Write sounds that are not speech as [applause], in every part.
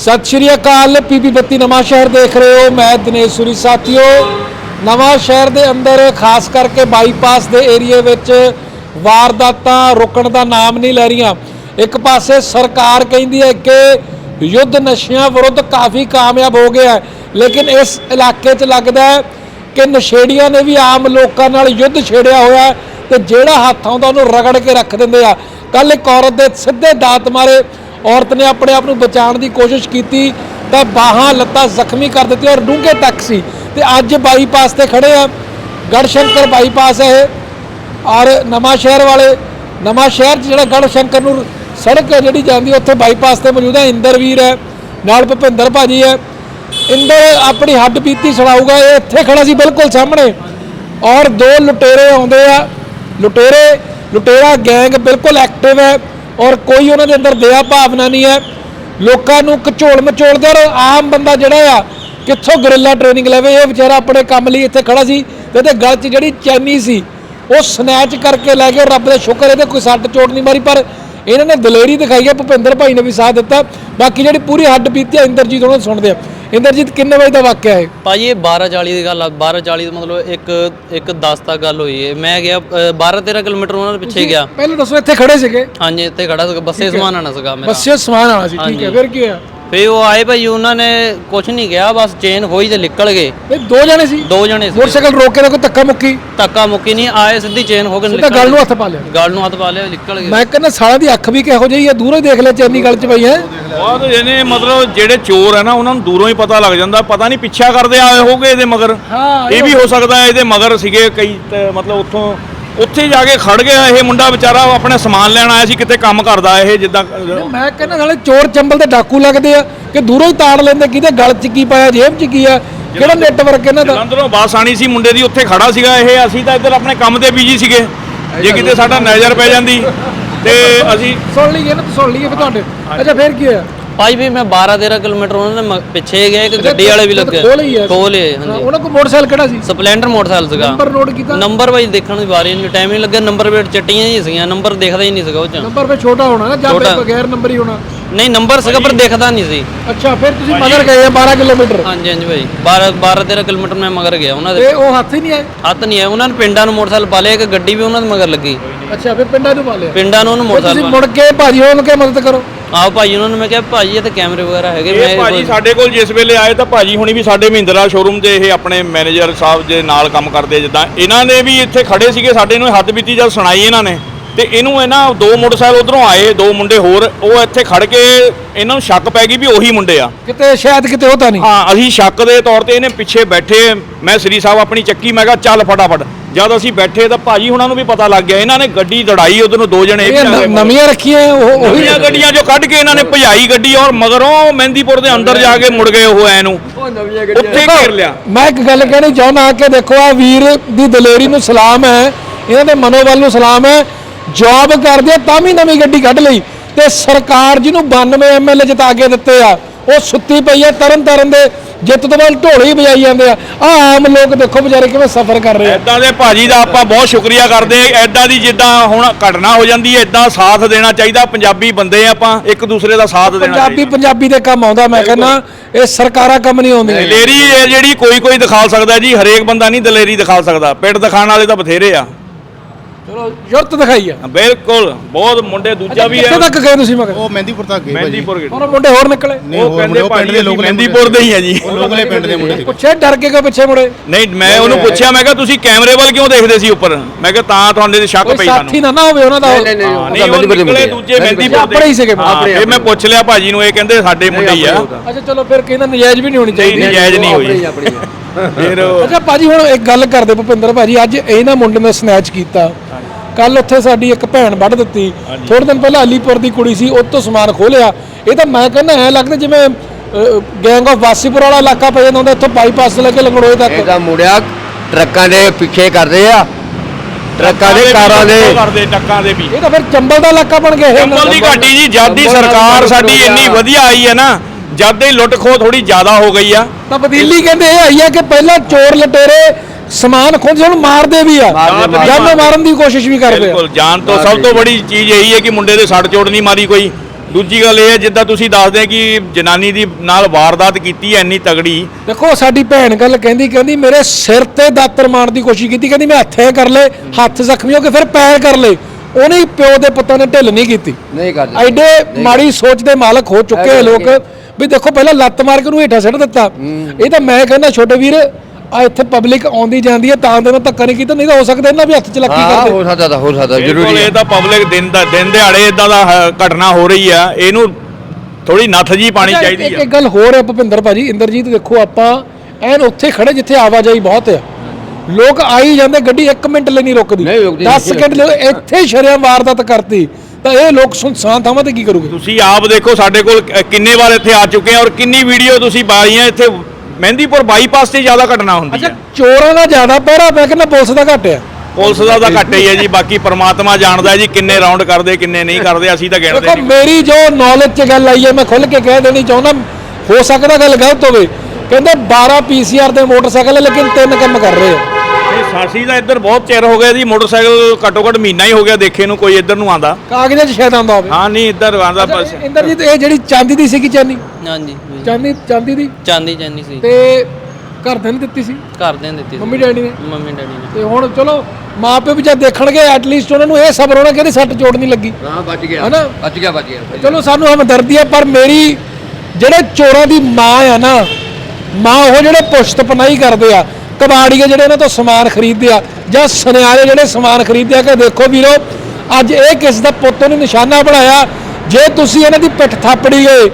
ਸਤਿ ਸ਼੍ਰੀ ਅਕਾਲ ਪੀਪੀ ਬੱਤੀ ਨਵਾਂ ਸ਼ਹਿਰ ਦੇਖ ਰਹੇ ਹੋ। ਮੈਂ ਦਿਨੇਸ਼ ਸੂਰੀ, ਸਾਥੀਓ, ਨਵਾਂ ਸ਼ਹਿਰ ਦੇ ਅੰਦਰ ਖਾਸ ਕਰਕੇ ਬਾਈਪਾਸ ਦੇ ਏਰੀਏ ਵਿੱਚ ਵਾਰਦਾਤਾਂ ਰੁਕਣ ਦਾ ਨਾਮ ਨਹੀਂ ਲੈ ਰਹੀਆਂ। ਇੱਕ ਪਾਸੇ ਸਰਕਾਰ ਕਹਿੰਦੀ ਹੈ ਕਿ ਯੁੱਧ ਨਸ਼ਿਆਂ ਵਿਰੁੱਧ ਕਾਫੀ ਕਾਮਯਾਬ ਹੋ ਗਿਆ ਹੈ, ਲੇਕਿਨ ਇਸ ਇਲਾਕੇ 'ਚ ਲੱਗਦਾ ਹੈ ਕਿ ਨਸ਼ੇੜੀਆਂ ਨੇ ਵੀ ਆਮ ਲੋਕਾਂ ਨਾਲ ਯੁੱਧ ਛੇੜਿਆ ਹੋਇਆ ਹੈ ਤੇ ਜਿਹੜਾ ਹੱਥ ਆਉਂਦਾ ਉਹਨੂੰ ਰਗੜ ਕੇ ਰੱਖ ਦਿੰਦੇ ਆ। ਕੱਲ ਇੱਕ ਔਰਤ ਦੇ ਸਿੱਧੇ ਦਾਤ ਮਾਰੇ ਔਰਤ ਨੇ ਆਪਣੇ ਆਪ ਨੂੰ ਬਚਾਉਣ ਦੀ ਕੋਸ਼ਿਸ਼ ਕੀਤੀ, ਤਾਂ ਬਾਹਾਂ ਲੱਤਾਂ ਜ਼ਖਮੀ ਕਰ ਦਿੱਤੀਆਂ ਔਰ ਡੂੰਘੇ ਤੱਕ ਸੀ। ਤੇ ਅੱਜ ਬਾਈਪਾਸ ਤੇ ਖੜੇ ਆ। ਗੜਸ਼ੰਕਰ ਬਾਈਪਾਸ ਹੈ ਇਹ। ਔਰ ਨਵਾਂ ਸ਼ਹਿਰ ਵਾਲੇ, ਨਵਾਂ ਸ਼ਹਿਰ 'ਚ ਜਿਹੜਾ ਗੜਸ਼ੰਕਰ ਨੂੰ ਸੜਕ ਹੈ ਜਿਹੜੀ ਜਾਂਦੀ, ਉੱਥੇ ਬਾਈਪਾਸ ਤੇ ਮੌਜੂਦ ਹੈ। ਇੰਦਰਵੀਰ ਹੈ। ਨਾਲ ਭੁਪਿੰਦਰ ਭਾਜੀ ਹੈ। ਇੰਦਰ ਆਪਣੀ ਹੱਡ ਬੀਤੀ ਸੁਣਾਊਗਾ। ਇਹ ਇੱਥੇ ਖੜਾ ਸੀ ਬਿਲਕੁਲ ਸਾਹਮਣੇ। ਔਰ ਦੋ ਲੁਟੇਰੇ ਆਉਂਦੇ ਆ। ਲੁਟੇਰੇ, ਲੁਟੇਰਾ ਗੈਂਗ ਬਿਲਕੁਲ ਐਕਟਿਵ ਹੈ। ਔਰ ਕੋਈ ਉਹਨਾਂ ਦੇ ਅੰਦਰ ਦਇਆ ਭਾਵਨਾ ਨਹੀਂ ਹੈ। ਲੋਕਾਂ ਨੂੰ ਘਚੋਲ ਮਚੋਲਦੇ ਔਰ ਆਮ ਬੰਦਾ ਜਿਹੜਾ ਆ, ਕਿੱਥੋਂ ਗਰਿੱਲਾ ਟ੍ਰੇਨਿੰਗ ਲਵੇ, ਇਹ ਵਿਚਾਰਾ ਆਪਣੇ ਕੰਮ ਲਈ ਇੱਥੇ ਖੜਾ ਸੀ ਤੇ ਇਹਦੇ ਗਲ 'ਚ ਜਿਹੜੀ ਚੈਨੀ ਸੀ, ਉਹ ਸਨੈਚ ਕਰਕੇ ਲੈ ਗਏ ਰੱਬ ਦਾ ਸ਼ੁਕਰ ਇਹਦੇ ਕੋਈ ਸੱਟ ਚੋਟ ਨਹੀਂ ਮਾਰੀ, ਪਰ ਇਹਨਾਂ ਨੇ ਦਲੇਰੀ ਦਿਖਾਈ ਹੈ, ਭੁਪਿੰਦਰ ਭਾਈ ਨੇ ਵੀ ਸਾਥ ਦਿੱਤਾ। ਬਾਕੀ ਜਿਹੜੀ ਪੂਰੀ ਹੱਡ ਬੀਤੀ ਆ ਇੰਦਰਜੀਤ ਉਹਨਾਂ ਨੂੰ ਸੁਣਦੇ ਆ ਇੰਦਰਜੀਤ ਕਿੰਨੇ ਵਜੇ ਦਾ ਵਾਕਿਆ ਹੈ ਭਾਜੀ ਇਹ 12:40 ਦੀ ਗੱਲ ਆ। 12:40 ਦਾ ਮਤਲਬ ਇੱਕ ਇੱਕ 10 ਤੱਕ ਗੱਲ ਹੋਈ ਹੈ ਮੈਂ ਗਿਆ 12-13 ਕਿਲੋਮੀਟਰ ਉਹਨਾਂ ਦੇ ਪਿੱਛੇ ਗਿਆ। ਪਹਿਲਾਂ ਦੱਸੋ ਇੱਥੇ ਖੜੇ ਸੀਗੇ? ਹਾਂਜੀ ਇੱਥੇ ਖੜਾ ਸੀਗਾ। ਬੱਸੇ ਸਮਾਨ ਆਣਾ ਸੀਗਾ ਮੇਰਾ। ਬੱਸੇ ਸਮਾਨ ਆਣਾ ਸੀ ਠੀਕ ਹੈ। ਫਿਰ ਕੀ ਹੋਇਆ? ਫੇ ਉਹ ਆਏ ਭਾਈ ਉਹਨਾਂ ਨੇ ਕੁਝ ਨਹੀਂ ਕਿਹਾ ਬਸ ਚੇਨ ਹੋਈ ਤੇ ਨਿਕਲ ਗਏ। ਇਹ ਦੋ ਜਣੇ ਸੀ? ਦੋ ਜਣੇ ਸੀ। ਮੋਟਰਸਾਈਕਲ ਰੋਕ ਕੇ ਨਾ ਕੋਈ ਧੱਕਾ ਮੁੱਕੀ। ਧੱਕਾ ਮੁੱਕੀ ਨਹੀਂ ਆਏ ਸਿੱਧੀ ਚੇਨ ਹੋ ਕੇ ਨਿਕਲ ਗੱਲ ਨੂੰ ਹੱਥ ਪਾ ਲਿਆ। ਗਲ ਨੂੰ ਹੱਥ ਪਾ ਲਿਆ ਨਿਕਲ ਗਏ। ਮੈਂ ਕਹਿੰਦਾ ਸਾਲਾ ਦੀ ਅੱਖ ਵੀ ਕਿਹੋ ਜਿਹੀ ਆ ਦੂਰੋਂ ਹੀ ਦੇਖ ਲੈ ਚੈਨੀ ਗੱਲ ਚ ਪਈ ਹੈ। ਬਹੁਤ ਇਹਨੇ ਮਤਲਬ ਜਿਹੜੇ ਚੋਰ ਹੈ ਨਾ ਉਹਨਾਂ ਨੂੰ ਦੂਰੋਂ ਹੀ ਪਤਾ ਲੱਗ ਜਾਂਦਾ ਪਤਾ ਨਹੀਂ ਪਿੱਛਾ ਕਰਦੇ ਆਏ ਹੋਗੇ ਇਹਦੇ ਮਗਰ। ਹਾਂ, ਇਹ ਵੀ ਹੋ ਸਕਦਾ ਹੈ ਇਹਦੇ ਮਗਰ ਸੀਗੇ ਕਈ ਤੇ ਮਤਲਬ ਉੱਥੋਂ ਉੱਥੇ ਜਾ ਕੇ ਖੜ ਗਿਆ ਇਹ ਮੁੰਡਾ ਵਿਚਾਰਾ ਉਹ ਆਪਣਾ ਸਮਾਨ ਲੈਣ ਆਇਆ ਸੀ ਕਿਤੇ ਕੰਮ ਕਰਦਾ ਇਹ ਜਿੱਦਾਂ ਮੈਂ ਕਹਿੰਦਾ ਨਾਲੇ ਚੋਰ ਚੰਬਲ ਤੇ ਡਾਕੂ ਲੱਗਦੇ ਆ ਕਿ ਦੂਰੋਂ ਹੀ ਤਾੜ ਲੈਂਦੇ ਕਿਤੇ ਗਲ ਚ ਕੀ ਪਾਇਆ ਜੇਬ ਚ ਕੀ ਆ ਕਿਹੜਾ ਨੈਟਵਰਕ ਇਹਨਾਂ ਦਾ? ਜਲੰਧਰੋਂ ਬੱਸ ਆਣੀ ਸੀ ਮੁੰਡੇ ਦੀ ਉੱਥੇ ਖੜਾ ਸੀਗਾ ਇਹ ਅਸੀਂ ਤਾਂ ਇੱਧਰ ਆਪਣੇ ਕੰਮ ਤੇ ਬੀਜੀ ਸੀਗੇ। ਜੇ ਕਿਤੇ ਸਾਡਾ ਨਜ਼ਰ ਪੈ ਜਾਂਦੀ ਤੇ [laughs] ਅਸੀਂ ਸੁਣ ਲਈਏ ਨਾ ਸੁਣ ਲਈਏ ਫਿਰ ਤੁਹਾਡੇ। ਅੱਛਾ ਫਿਰ ਕੀ ਹੋਇਆ? ਭਾਈ ਵੀ ਮੈਂ 12-13 ਕਿਲੋਮੀਟਰ ਉਹਨਾਂ ਦੇ ਮ- ਪਿੱਛੇ ਗਏ ਇੱਕ ਗੱਡੀ ਵਾਲੇ ਵੀ ਲੱਗੇ। ਕੋਲ ਹੀ ਹੈ। ਕੋਲ ਹੀ ਹੈ, ਹਾਂ, ਹਾਂਜੀ ਉਹਨਾਂ ਕੋਲ ਮੋਟਰਸਾਈਕਲ ਕਿਹੜਾ ਸੀ? ਸਪਲੈਂਡਰ ਮੋਟਰਸਾਈਕਲ ਸੀਗਾ। ਨੰਬਰ ਨੋਟ ਕੀਤਾ? ਨੰਬਰ ਭਾਈ ਦੇਖਣ ਦੀ ਵਾਰੀ ਨਹੀਂ ਟਾਈਮ ਨਹੀਂ ਲੱਗਿਆ ਨੰਬਰ ਪਲੇਟ ਚਟੀਆਂ ਹੀ ਸੀਗੀਆਂ ਨੰਬਰ ਦਿਖਦਾ ਹੀ ਨਹੀਂ ਸੀਗਾ ਉਹ ਚ। ਨੰਬਰ ਫਿਰ ਛੋਟਾ ਹੋਣਾ ਨਾ ਜਾਂ ਫਿਰ। ਬਗੈਰ ਨੰਬਰ ਹੀ ਹੋਣਾ? ਨਹੀਂ ਨੰਬਰ ਸੀਗਾ ਪਰ ਦਿਖਦਾ ਨਹੀਂ ਸੀ। ਅੱਛਾ ਫਿਰ ਤੁਸੀਂ ਮਗਰ ਗਏ ਆ 12 ਕਿਲੋਮੀਟਰ? ਹਾਂਜੀ ਹਾਂਜੀ ਭਾਈ 12 12 13 ਕਿਲੋਮੀਟਰ ਮੈਂ ਮਗਰ ਗਿਆ ਉਹਨਾਂ ਦੇ ਤੇ ਉਹ ਹੱਥ ਹੀ ਨਹੀਂ ਆਏ? ਹੱਥ ਨਹੀਂ ਆਇਆ ਉਹਨਾਂ ਨੇ ਪਿੰਡਾਂ ਨੂੰ ਮੋਟਰਸਾਈਕਲ ਪਾ ਲਿਆ ਇੱਕ ਗੱਡੀ ਵੀ ਉਹਨਾਂ ਦੇ ਮਗਰ ਲੱਗੀ। ਅੱਛਾ ਫਿਰ ਪਿੰਡਾਂ ਨੂੰ ਪਾ ਲਿਆ। ਪਿੰਡਾਂ ਨੂੰ ਉਹਨੂੰ ਫਿਰ ਤੁਸੀਂ ਮੋਟਰਸਾਈਕਲ ਮੁੜ ਕੇ ਭਾਜੀ ਉਹਨਾਂ ਕੇ ਮਦਦ ਕਰੋ। ਆਓ ਭਾਈ ਉਹਨਾਂ ਨੂੰ ਮੈਂ ਕਿਹਾ ਭਾਜੀ ਇਹ ਤੇ ਕੈਮਰੇ ਵਗੈਰਾ ਹੈਗੇ ਇਹ ਭਾਜੀ ਸਾਡੇ ਕੋਲ ਜਿਸ ਵੇਲੇ ਆਏ ਤਾਂ ਭਾਜੀ ਹੁਣੀ ਵੀ ਸਾਡੇ ਮਹਿੰਦਰਾ ਸ਼ੋਰੂਮ ਦੇ ਇਹ ਆਪਣੇ ਮੈਨੇਜਰ ਸਾਹਿਬ ਦੇ ਨਾਲ ਕੰਮ ਕਰਦੇ ਜਿੱਦਾਂ ਇਹਨਾਂ ਨੇ ਵੀ ਇੱਥੇ ਖੜੇ ਸੀਗੇ ਸਾਡੇ ਨੂੰ ਹੱਦ ਬੀਤੀ ਜਦ ਸੁਣਾਈ ਇਹਨਾਂ ਨੇ। ਤੇ ਇਹਨੂੰ ਇਹਨਾਂ ਦੋ ਮੋਟਰਸਾਈਕਲ ਉਧਰੋਂ ਆਏ ਦੋ ਮੁੰਡੇ ਹੋਰ ਉਹ ਇੱਥੇ ਖੜ ਕੇ ਇਹਨਾਂ ਨੂੰ ਸ਼ੱਕ ਪੈ ਗਈ ਵੀ ਉਹੀ ਮੁੰਡੇ ਆ। ਕਿਤੇ ਸ਼ਾਇਦ ਕਿਤੇ ਹੋਤਾ ਨਹੀਂ। ਹਾਂ ਅਸੀਂ ਸ਼ੱਕ ਦੇ ਤੌਰ ਤੇ ਇਹਨੇ ਪਿੱਛੇ ਬੈਠੇ ਮੈਂ ਸ੍ਰੀ ਸਾਹਿਬ ਆਪਣੀ ਚੱਕੀ ਮੈਂ ਕਿਹਾ ਚੱਲ ਫਟਾਫਟ। ਜਦ ਅਸੀਂ ਬੈਠੇ ਤਾਂ ਭਾਜੀ ਹੁਣਾਂ ਨੂੰ ਵੀ ਪਤਾ ਲੱਗ ਗਿਆ ਇਹਨਾਂ ਨੇ ਗੱਡੀ ਦੜਾਈ ਉਧਰ ਨੂੰ ਦੋ ਜਣੇ ਇਹ ਨ- ਨਵੀਆਂ ਰੱਖੀਆਂ ਉਹ ਉਹੀ ਨਵੀਆਂ ਗੱਡੀਆਂ ਜੋ ਕੱਢ ਕੇ ਇਹਨਾਂ ਨੇ ਭਜਾਈ ਗੱਡੀ ਔਰ ਮਗਰੋਂ ਮਹਿੰਦੀਪੁਰ ਦੇ ਅੰਦਰ ਜਾ ਕੇ ਮੁੜ ਗਏ ਉਹ ਐ ਨੂੰ ਉੱਥੇ ਘੇਰ ਲਿਆ। ਮੈਂ ਇੱਕ ਗੱਲ ਕਹਿਣੀ ਚਾਹੁੰਦਾ ਕਿ ਦੇਖੋ ਆ ਵੀਰ ਦੀ ਦਲੇਰੀ ਨੂੰ ਸਲਾਮ ਹੈ ਇਹਨਾਂ ਦੇ ਮਨੋਬਲ ਨੂੰ ਸਲਾਮ ਹੈ ਜੌਬ ਕਰਦੇ ਆ ਤਾਂ ਵੀ ਨਵੀਂ ਗੱਡੀ ਕੱਢ ਲਈ ਤੇ ਸਰਕਾਰ ਜਿਹਨੂੰ 92 ਐਮਐਲਏ ਜਿਤਾ ਕੇ ਦਿੱਤੇ ਆ ਉਹ ਸੁੱਤੀ ਪਈ ਆ ਤਰਨ ਤਾਰਨ ਦੇ ਜਿੱਤ ਤੋਂ ਬਾਅਦ ਢੋਲੀ ਵਜਾਈ ਜਾਂਦੇ ਆ। ਆ ਆਮ ਲੋਕ ਦੇਖੋ ਵਿਚਾਰੇ ਕਿਵੇਂ ਸਫਰ ਕਰ ਰਹੇ ਆ। ਐਦਾਂ ਦੇ ਭਾਜੀ ਦਾ ਆਪਾਂ ਬਹੁਤ ਸ਼ੁਕਰੀਆ ਕਰਦੇ ਐਦਾਂ ਦੀ ਜਿੱਦਾਂ ਹੁਣ ਘਟਨਾ ਹੋ ਜਾਂਦੀ ਹੈ ਐਦਾਂ ਸਾਥ ਦੇਣਾ ਚਾਹੀਦਾ। ਪੰਜਾਬੀ ਬੰਦੇ ਆਪਾਂ ਇੱਕ ਦੂਸਰੇ ਦਾ ਸਾਥ ਦੇਣਾ ਪੰਜਾਬੀ ਪੰਜਾਬੀ ਦੇ ਕੰਮ ਆਉਂਦਾ ਮੈਂ ਕਹਿੰਦਾ ਇਹ ਸਰਕਾਰਾਂ ਕੰਮ ਨਹੀਂ ਆਉਂਦੀਆਂ। ਦਲੇਰੀ ਇਹ ਜਿਹੜੀ ਕੋਈ ਕੋਈ ਦਿਖਾ ਸਕਦਾ ਜੀ ਹਰੇਕ ਬੰਦਾ ਨਹੀਂ ਦਲੇਰੀ ਦਿਖਾ ਸਕਦਾ। ਪਿੱਟ ਦਿਖਾਣ ਵਾਲੇ ਤਾਂ ਬਥੇਰੇ ਆ। ਜੁਰਤ ਦਿਖਾਈ ਆ। ਬਿਲਕੁਲ ਬਹੁਤ ਮੁੰਡੇ ਦੂਜਾ ਵੀ ਕਿੱਥੇ ਹੈ ਤੱਕ ਗਏ ਤੁਸੀਂ ਮਗਰ? ਉਹ ਮਹਿੰਦੀਪੁਰ ਤੱਕ ਗਏ ਭਾਜੀ। ਮਹਿੰਦੀਪੁਰ ਗਏ। ਹੋਰ ਮੁੰਡੇ ਹੋਰ ਨਿਕਲੇ। ਨਹੀਂ ਉਹ ਕਹਿੰਦੇ ਪਿੰਡ ਦੇ ਲੋਕ ਮਹਿੰਦੀਪੁਰ ਦੇ ਹੀ ਆ ਜੀ। ਉਹ ਲੋਕਲੇ ਪਿੰਡ ਦੇ ਮੁੰਡੇ ਸੀ। ਪੁੱਛੇ ਡਰ ਕੇ ਕਿ ਪਿੱਛੇ ਮੁੜੇ? ਨਹੀਂ ਮੈਂ ਉਹਨੂੰ ਪੁੱਛਿਆ ਮੈਂ ਕਿਹਾ ਤੁਸੀਂ ਕੈਮਰੇ ਵੱਲ ਕਿਉਂ ਦੇਖਦੇ ਸੀ ਉੱਪਰ? ਮੈਂ ਕਿਹਾ ਤਾਂ ਤੁਹਾਡੇ ਤੇ ਸ਼ੱਕ ਪਈ ਸਾਥੀ ਸਾਨੂੰ। ਨਾ ਨਾ ਹੋਵੇ ਉਹਨਾਂ ਦਾ। ਹਾਂ, ਨਹੀਂ ਉਹ ਨਿਕਲੇ ਦੂਜੇ ਮਹਿੰਦੀਪੁਰ ਦੇ। ਆਪਣੇ ਹੀ ਸੀਗੇ। ਹਾਂ, ਫਿਰ ਮੈਂ ਪੁੱਛ ਲਿਆ ਭਾਜੀ ਨੂੰ ਇਹ ਕਹਿੰਦੇ ਸਾਡੇ ਮੁੰਡੇ ਹੀ ਆ। ਅੱਛਾ ਚਲੋ ਫਿਰ ਕਹਿੰਦਾ ਨਜਾਇਜ਼ ਵੀ ਨਹੀਂ ਹੋਣੀ ਨਹੀਂ ਚਾਹੀਦੀ। ਨਜਾਇਜ਼ ਨਹੀਂ ਹੋਈ। ਫਿਰ ਅੱਛਾ ਭਾਜੀ ਹੁਣ ਇੱਕ ਗੱਲ ਕਰਦੇ ਭੁਪਿੰਦਰ ਭਾਜੀ ਅੱਜ ਇਹਨਾਂ ਮੁੰਡੇ ਨੇ ਸਨੈਚ ਕੀਤਾ। ਕੱਲ ਉੱਥੇ ਸਾਡੀ ਇੱਕ ਭੈਣ ਵੱਢ ਦਿੱਤੀ। ਥੋੜੇ ਦਿਨ ਪਹਿਲਾਂ ਅਲੀਪੁਰ ਦੀ ਕੁੜੀ ਸੀ ਉਹ ਤੋਂ ਸਮਾਨ ਖੋਲਿਆ। ਇਹ ਤਾਂ ਮੈਂ ਕਹਿੰਦਾ ਐ ਲੱਗਦਾ ਜਿਵੇਂ ਗੈਂਗ ਆਫ ਵਾਸੀਪੁਰ ਵਾਲਾ ਇਲਾਕਾ ਪੈ ਜਾਂਦਾ ਹੁੰਦਾ ਇੱਥੋਂ ਬਾਈਪਾਸ ਤੋਂ ਲੈ ਕੇ ਲੰਗੜੋਏ ਤੱਕ। ਇਹਦਾ ਮੁੜਿਆ ਟਰੱਕਾਂ ਦੇ ਪਿੱਛੇ ਕਰਦੇ ਆ। ਟਰੱਕਾਂ ਦੇ ਕਾਰਾਂ ਦੇ ਕਰਦੇ ਟੱਕਾਂ ਦੇ ਵੀ ਇਹ ਤਾਂ ਫਿਰ ਚੰਬਲ ਦਾ ਇਲਾਕਾ ਬਣ ਗਿਆ ਇਹ। ਕੰਬਲ ਦੀ ਘਾਟੀ ਜੀ ਜਦ ਦੀ ਸਰਕਾਰ ਸਾਡੀ ਇੰਨੀ। ਵਧੀਆ ਆਈ ਹੈ ਨਾ ਜਦ ਦੀ ਲੁੱਟ ਖੋਹ ਥੋੜੀ ਜ਼ਿਆਦਾ ਹੋ ਗਈ ਆ। ਤਬਦੀਲੀ ਕਹਿੰਦੇ ਇਹ ਆਈ ਆ ਕਿ ਪਹਿਲਾਂ ਚੋਰ ਲਟੇਰੇ ਸਮਾਨ ਖੋਹਦੇ ਹੁਣ ਮਾਰਦੇ ਵੀ ਆ। ਮਾਰਦੇ, ਜਾਨੋਂ ਮਾਰਨ ਦੀ ਕੋਸ਼ਿਸ਼ ਵੀ ਕਰਦੇ ਆ। ਬਿਲਕੁਲ ਜਾਨ ਤੋਂ ਸਭ ਤੋਂ ਬੜੀ ਚੀਜ਼ ਇਹੀ ਹੈ ਕਿ ਮੁੰਡੇ ਦੇ ਸੱਟ ਚੋਟ ਨਹੀਂ ਮਾਰੀ ਕੋਈ। ਦੂਜੀ ਗੱਲ ਇਹ ਹੈ ਜਿੱਦਾਂ ਤੁਸੀਂ ਦੱਸਦੇ ਕਿ ਜਨਾਨੀ ਦੀ ਨਾਲ ਵਾਰਦਾਤ ਕੀਤੀ ਹੈ ਇੰਨੀ ਤਗੜੀ। ਦੇਖੋ ਸਾਡੀ ਭੈਣ ਗੱਲ ਕਹਿੰਦੀ ਕਹਿੰਦੀ ਮੇਰੇ ਸਿਰ ਤੇ ਦਾਤਰ ਮਾਰਨ ਦੀ ਕੋਸ਼ਿਸ਼ ਕੀਤੀ ਕਹਿੰਦੀ ਮੈਂ ਹੱਥੇ ਕਰ ਲੇ ਹੱਥ ਜ਼ਖਮੀ ਹੋ ਕੇ ਫਿਰ ਪੈਰ ਕਰ ਲੇ ਉਹਨੇ ਹੀ ਪਿਓ ਦੇ ਪੁੱਤਾਂ ਨੇ ਢਿੱਲ ਨਹੀਂ ਕੀਤੀ। ਨਹੀਂ ਕਰਦੇ ਐਡੇ ਮਾੜੀ ਸੋਚ ਦੇ ਮਾਲਕ ਹੋ ਚੁੱਕੇ ਆ ਲੋਕ ਵੀ ਦੇਖੋ ਪਹਿਲਾਂ ਲੱਤ ਮਾਰ ਕੇ ਉਹਨੂੰ ਹੇਠਾਂ ਸਿੱਟ ਦਿੱਤਾ। ਇਹ ਤਾਂ ਮੈਂ ਕਹਿੰਦਾ ਛੋਟੇ ਵੀਰ ਆ ਇੱਥੇ ਪਬਲਿਕ ਆਉਂਦੀ ਜਾਂਦੀ ਹੈ ਤਾਂ ਦੇ ਨਾਲ ਧੱਕਾ ਨਹੀਂ ਕੀਤਾ ਨਹੀਂ ਤਾਂ ਹੋ ਸਕਦਾ ਇਹਨਾਂ ਵੀ ਹੱਥ ਚ ਲੱਕੀ ਹਾਂ ਕਰਦੇ। ਹੋ ਸਕਦਾ ਤਾਂ ਹੋ ਸਕਦਾ ਬਿਲਕੁਲ ਜ਼ਰੂਰੀ ਹੈ। ਇਹ ਤਾਂ ਪਬਲਿਕ ਦਿਨ ਦਾ ਦਿਨ ਦਿਹਾੜੇ ਇਦਾਂ ਦਾ ਹ- ਘਟਨਾ ਹੋ ਰਹੀ ਆ ਇਹਨੂੰ ਥੋੜੀ ਨੱਥ ਜੀ ਪਾਣੀ ਅੱਛਾ, ਚਾਹੀਦੀ ਇੱਕ ਆ। ਇੱਕ ਗੱਲ ਹੋਰ ਹੈ ਭੁਪਿੰਦਰ ਭਾਜੀ ਇੰਦਰਜੀਤ ਦੇਖੋ ਆਪਾਂ ਐਨ ਉੱਥੇ ਖੜੇ ਜਿੱਥੇ ਆਵਾਜਾਈ ਬਹੁਤ ਆ। ਲੋਕ ਆਈ ਜਾਂਦੇ ਗੱਡੀ 1 ਮਿੰਟ ਲਈ ਨਹੀਂ ਰੁਕਦੀ। ਨਹੀਂ ਰੁਕਦੀ, 10 ਨਹੀਂ ਸਕਿੰਟ ਲਈ ਇੱਥੇ ਸ਼ਰਿਆਂ ਵਾਰਦਾਤ ਕਰਤੀ। ਤਾਂ ਇਹ ਲੋਕ ਸੁਨਸਾਨ ਥਾਵਾਂ ਤੇ ਕੀ ਕਰੂਗੇ? ਤੁਸੀਂ ਆਪ ਦੇਖੋ ਸਾਡੇ ਕੋਲ ਕ- ਕਿੰਨੇ ਵਾਰ ਇੱਥੇ ਆ ਚੁੱਕੇ ਆ ਔਰ ਕਿੰਨੀ ਵੀਡੀਓ ਤੁਸੀਂ ਪਾਈਆਂ ਇੱਥੇ ਮਹਿੰਦੀਪੁਰ ਬਾਈਪਾਸ ਤੇ ਜ਼ਿਆਦਾ ਘਟਨਾ ਹੁੰਦੀ ਅੱਛਾ ਹੈ। ਚੋਰਾਂ ਦਾ ਜ਼ਿਆਦਾ ਪਹਿਰਾ ਮੈਂ ਕਹਿੰਦਾ ਪੁਲਿਸ ਦਾ ਘੱਟ ਆ? ਪੁਲਿਸ ਦਾ ਤਾਂ ਘੱਟ ਹੀ ਹੈ ਜੀ ਬਾਕੀ ਪ੍ਰਮਾਤਮਾ ਜਾਣਦਾ ਜੀ ਕਿੰਨੇ ਰਾਉਂਡ ਕਰਦੇ ਕਿੰਨੇ ਨਹੀਂ ਕਰਦੇ ਅਸੀਂ ਤਾਂ ਗਿਣਦੇ ਦੇਖੋ ਨਹੀਂ। ਮੇਰੀ ਜੋ ਨੌਲੇਜ 'ਚ ਗੱਲ ਆਈ ਹੈ ਮੈਂ ਖੁੱਲ ਕੇ ਕਹਿ ਦੇਣੀ ਚਾਹੁੰਦਾ ਹੋ ਸਕਦਾ ਗੱਲ ਗਲਤ ਹੋਵੇ। ਕਹਿੰਦੇ 12 ਪੀਸੀਆਰ ਦੇ ਮੋਟਰਸਾਈਕਲ ਲੇਕਿਨ ਤਿੰਨ ਕੰਮ ਕਰ ਰਹੇ ਆ। ਇਹ ਸਾਸੀ ਦਾ ਇੱਧਰ ਬਹੁਤ ਚਿਰ ਹੋ ਗਿਆ ਜੀ ਮੋਟਰਸਾਈਕਲ ਘੱਟੋ ਘੱਟ ਮਹੀਨਾ ਹੀ ਹੋ ਗਿਆ ਦੇਖੇ ਨੂੰ ਕੋਈ ਇੱਧਰ ਨੂੰ ਆਂਦਾ ਕਾਗਜ਼ਾਂ 'ਚ ਸ਼ਾਇਦ ਆਉਂਦਾ ਹੋਵੇ। ਹਾਂ ਨਹੀਂ ਇੱਧਰ ਆਂਦਾ ਬਸ। ਇੰਦਰਜੀਤ ਇਹ ਜਿਹੜੀ ਚਾਂਦੀ ਦੀ ਸੀਗੀ ਚਾਂਦੀ ਹਾਂਜੀ ਚਾਂਦੀ ਚਾਂਦੀ ਦੀ? ਚਾਂਦੀ ਚਾਂਦੀ ਸੀ। ਤੇ ਘਰਦਿਆਂ ਨੇ ਦਿੱਤੀ ਸੀ? ਘਰਦਿਆਂ ਦਿੱਤੀ ਸੀ। ਮੰਮੀ ਡੈਡੀ ਨੇ? ਮੰਮੀ ਡੈਡੀ ਨੇ। ਤੇ ਹੁਣ ਚਲੋ ਮਾਪੇ ਵੀ ਜਦ ਦੇਖਣਗੇ ਐਟਲੀਸਟ ਉਹਨਾਂ ਨੂੰ ਇਹ ਸਬਰ ਹੋਣਾ ਕਿ ਇਹਦੀ ਸੱਟ ਚੋਟ ਨਹੀਂ ਲੱਗੀ। ਹਾਂ ਬਚ ਗਿਆ। ਹਨਾ? ਬਚ ਗਿਆ ਬਚ ਗਿਆ। ਚਲੋ ਸਾਨੂੰ ਹਮਦਰਦੀ ਆ ਪਰ ਮੇਰੀ ਜਿਹੜੇ ਚੋਰਾਂ ਦੀ ਮਾਂ ਆ ਨਾ ਮਾਂ ਉਹ ਜਿਹੜੇ ਪੁਸ਼ਤ ਪਨਾਈ ਕਰਦੇ ਆ ਕਬਾੜੀਏ ਜਿਹੜੇ ਇਹਨਾਂ ਤੋਂ ਸਮਾਨ ਖਰੀਦਦੇ ਆ ਜਾਂ ਸੁਨਿਆਰੇ ਜਿਹੜੇ ਸਮਾਨ ਖਰੀਦਦੇ ਆ ਕਿ ਦੇਖੋ ਵੀਰੋ ਅੱਜ ਇਹ ਕਿਸ ਦਾ ਪੁੱਤ ਨੂੰ ਨਿਸ਼ਾਨਾ ਬਣਾਇਆ ਜੇ ਤੁਸੀਂ ਇਹਨਾਂ ਦੀ ਪਿੱਠ ਥਾਪੜੀ ਗਏ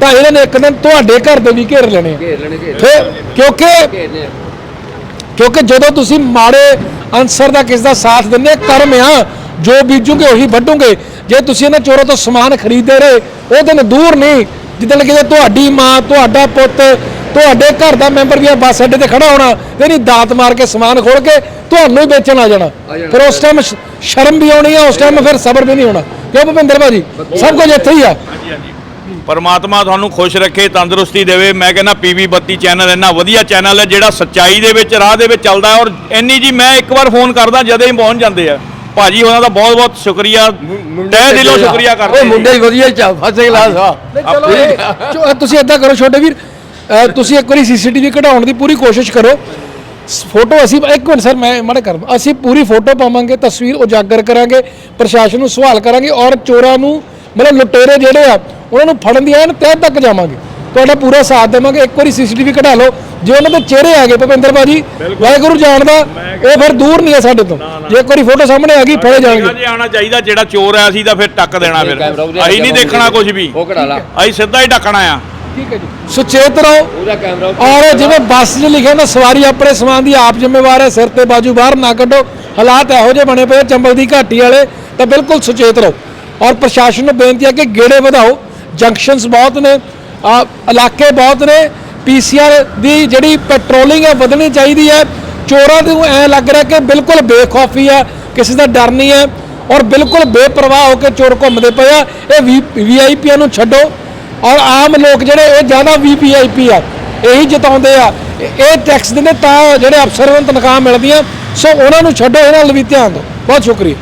ਤਾਂ ਇਹਨਾਂ ਨੇ ਇੱਕ ਦਿਨ ਤੁਹਾਡੇ ਘਰ ਦੇ ਵੀ ਘੇਰ ਲੈਣੇ ਫਿਰ ਕਿਉਂਕਿ। ਕਿਉਂਕਿ ਜਦੋਂ ਤੁਸੀਂ ਮਾੜੇ ਅਨਸਰ ਦਾ ਕਿਸ ਦਾ ਸਾਥ ਦਿੰਦੇ ਕਰਮ ਆ ਜੋ ਬੀਜੋਗੇ ਉਹੀ ਵੱਢੋਗੇ। ਜੇ ਤੁਸੀਂ ਇਹਨਾਂ ਚੋਰਾਂ ਤੋਂ ਸਮਾਨ ਖਰੀਦਦੇ ਰਹੇ ਉਹ ਦਿਨ ਦੂਰ ਨਹੀਂ ਜਿੱਦਣ ਕਿ ਤੁਹਾਡੀ ਮਾਂ ਤੁਹਾਡਾ ਪੁੱਤ ਤੁਹਾਡੇ ਘਰ ਦਾ ਮੈਂਬਰ ਵੀ ਆ ਬੱਸ ਅੱਡੇ ਤੇ ਖੜਾ ਹੋਣਾ ਤੇ ਨਹੀਂ ਦਾਤ ਮਾਰ ਕੇ ਸਮਾਨ ਖੋਲ ਕੇ ਤੁਹਾਨੂੰ ਹੀ ਵੇਚਣ ਆ ਜਾਣਾ। ਫਿਰ ਉਸ ਟਾਈਮ ਸ਼ਰਮ ਵੀ ਆਉਣੀ ਆ ਉਸ ਟਾਈਮ ਫਿਰ ਸਬਰ ਵੀ ਨਹੀਂ ਹੋਣਾ। ਕਿਉਂ ਭੁਪਿੰਦਰ ਭਾਜੀ? ਸਭ ਕੁਝ ਇੱਥੇ ਹੀ ਆ। ਹਾਂਜੀ ਹਾਂਜੀ। ਪਰਮਾਤਮਾ ਤੁਹਾਨੂੰ ਖੁਸ਼ ਰੱਖੇ ਤੰਦਰੁਸਤੀ ਦੇਵੇ। ਮੈਂ ਕਹਿੰਦਾ ਪੀਵੀ 32 ਚੈਨਲ ਇੰਨਾ ਵਧੀਆ ਚੈਨਲ ਹੈ ਜਿਹੜਾ ਸੱਚਾਈ ਦੇ ਵਿੱਚ ਰਾਹ ਦੇ ਵਿੱਚ ਚੱਲਦਾ ਔਰ ਇੰਨੀ ਜੀ ਮੈਂ ਇੱਕ ਵਾਰ ਫੋਨ ਕਰਦਾ ਜਦੇ ਹੀ ਪਹੁੰਚ ਜਾਂਦੇ ਆ। ਭਾਜੀ ਉਹਨਾਂ ਦਾ ਬਹੁਤ ਬਹੁਤ ਸ਼ੁਕਰੀਆ ਤਹਿ ਦਿਲੋਂ ਸ਼ੁਕਰੀਆ ਕਰਦੇ ਓਏ। ਮੁੰਡੇ ਵਧੀਆ ਚਾ ਫਸੇ ਕਲਾਸ ਆ। ਤੁਸੀਂ ਏਦਾਂ ਕਰੋ ਛੋਟੇ ਵੀਰ ਤੁਸੀਂ ਇੱਕ ਵਾਰੀ ਸੀਸੀਟੀਵੀ ਕਢਾਉਣ ਦੀ ਪੂਰੀ ਕੋਸ਼ਿਸ਼ ਕਰੋ। ਫੋਟੋ ਅਸੀਂ ਇੱਕ ਮਿੰਟ ਸਰ ਮੈਂ ਮਾੜਾ ਕਰ ਅਸੀਂ ਪੂਰੀ ਫੋਟੋ ਪਾਵਾਂਗੇ ਤਸਵੀਰ ਉਜਾਗਰ ਕਰਾਂਗੇ ਪ੍ਰਸ਼ਾਸਨ ਨੂੰ ਸਵਾਲ ਕਰਾਂਗੇ ਔਰ ਚੋਰਾਂ ਨੂੰ ਮਤਲਬ ਲੁਟੇਰੇ ਜਿਹੜੇ ਆ ਉਹਨਾਂ ਨੂੰ ਫੜਨ ਦੀ ਐਨ ਤਹਿ ਤੱਕ ਜਾਵਾਂਗੇ। ਤੁਹਾਡਾ ਪੂਰਾ ਸਾਥ ਦੇਵਾਂਗੇ ਇੱਕ ਵਾਰੀ ਸੀਸੀਟੀਵੀ ਕਢਾ ਲਓ। ਜੇ ਉਹਨਾਂ ਦੇ ਚਿਹਰੇ ਆ ਗਏ ਭੁਪਿੰਦਰ ਬਾਜੀ ਵਾਹਿਗੁਰੂ ਜਾਣਦਾ ਉਹ ਫਿਰ ਦੂਰ ਨਹੀਂ ਹੈ ਸਾਡੇ ਤੋਂ। ਜੇ ਇੱਕ ਵਾਰੀ ਫੋਟੋ ਸਾਹਮਣੇ ਆ ਗਈ ਫੜੇ ਜਾਣਗੇ। ਜੇ ਆਣਾ ਚਾਹੀਦਾ ਜਿਹੜਾ ਚੋਰ ਆ ਅਸੀਂ ਤਾਂ ਫਿਰ ਟੱਕ ਦੇਣਾ ਫਿਰ। ਅਸੀਂ ਨਹੀਂ ਦੇਖਣਾ ਕੁਝ ਵੀ। ਉਹ ਕਢਾ ਲਾ। ਅਸੀਂ ਸਿੱਧਾ ਹੀ ਟੱਕਣਾ ਆ। ਠੀਕ ਹੈ ਜੀ। ਸੁਚੇਤ ਰਹੋ। ਉਹਦਾ ਕੈਮਰਾ ਔਰ ਜਿਵੇਂ ਬੱਸ 'ਚ ਲਿਖਿਆ ਨਾ ਸਵਾਰੀ ਆਪਣੇ ਸਮਾਨ ਦੀ ਆਪ ਜ਼ਿੰਮੇਵਾਰ ਹੈ ਸਿਰ ਤੇ ਬਾਜੂ ਬਾਹਰ ਨਾ ਕੱਢੋ। ਹਾਲਾਤ ਇਹੋ ਜਿਹੇ ਬਣੇ ਪਏ ਚੰਬਲ ਦੀ ਘਾਟੀ ਵਾਲੇ ਤਾਂ ਬਿਲਕੁਲ ਸੁਚੇਤ ਰਹੋ। ਔਰ ਪ੍ਰਸ਼ਾਸਨ ਨੂੰ ਬੇਨਤੀ ਹੈ ਕਿ ਗੇੜੇ ਵਧਾਓ। ਜੰਕਸ਼ਨਸ ਬਹੁਤ ਨੇ ਆ ਇਲਾਕੇ ਬਹੁਤ ਨੇ। ਪੀਸੀਆਰ ਦੀ ਜਿਹੜੀ ਪੈਟਰੋਲਿੰਗ ਹੈ ਵਧਣੀ ਚਾਹੀਦੀ ਹੈ। ਚੋਰਾਂ ਨੂੰ ਐ ਲੱਗ ਰਿਹਾ ਕਿ ਬਿਲਕੁਲ ਬੇਖੌਫੀ ਆ ਕਿਸੇ ਦਾ ਡਰ ਨਹੀਂ ਹੈ। ਔਰ ਬਿਲਕੁਲ ਬੇਪਰਵਾਹ ਹੋ ਕੇ ਚੋਰ ਘੁੰਮਦੇ ਪਏ ਆ। ਇਹ ਵੀਆਈਪੀਆਂ ਨੂੰ ਛੱਡੋ। ਔਰ ਆਮ ਲੋਕ ਜਿਹੜੇ ਇਹ ਜ਼ਿਆਦਾ ਵੀਪੀਆਈਪੀ ਆ, ਇਹੀ ਜਿਤਾਉਂਦੇ ਆ। ਇਹ- ਟੈਕਸ ਦਿੰਦੇ ਤਾਂ ਜਿਹੜੇ ਅਫਸਰਾਂ ਨੂੰ ਤਨਖਾਹ ਮਿਲਦੀਆਂ, ਸੋ ਉਹਨਾਂ ਨੂੰ ਛੱਡੋ, ਇਹਨਾਂ ਵੱਲ ਵੀ ਧਿਆਨ ਦਿਓ। ਬਹੁਤ ਸ਼ੁਕਰੀਆ।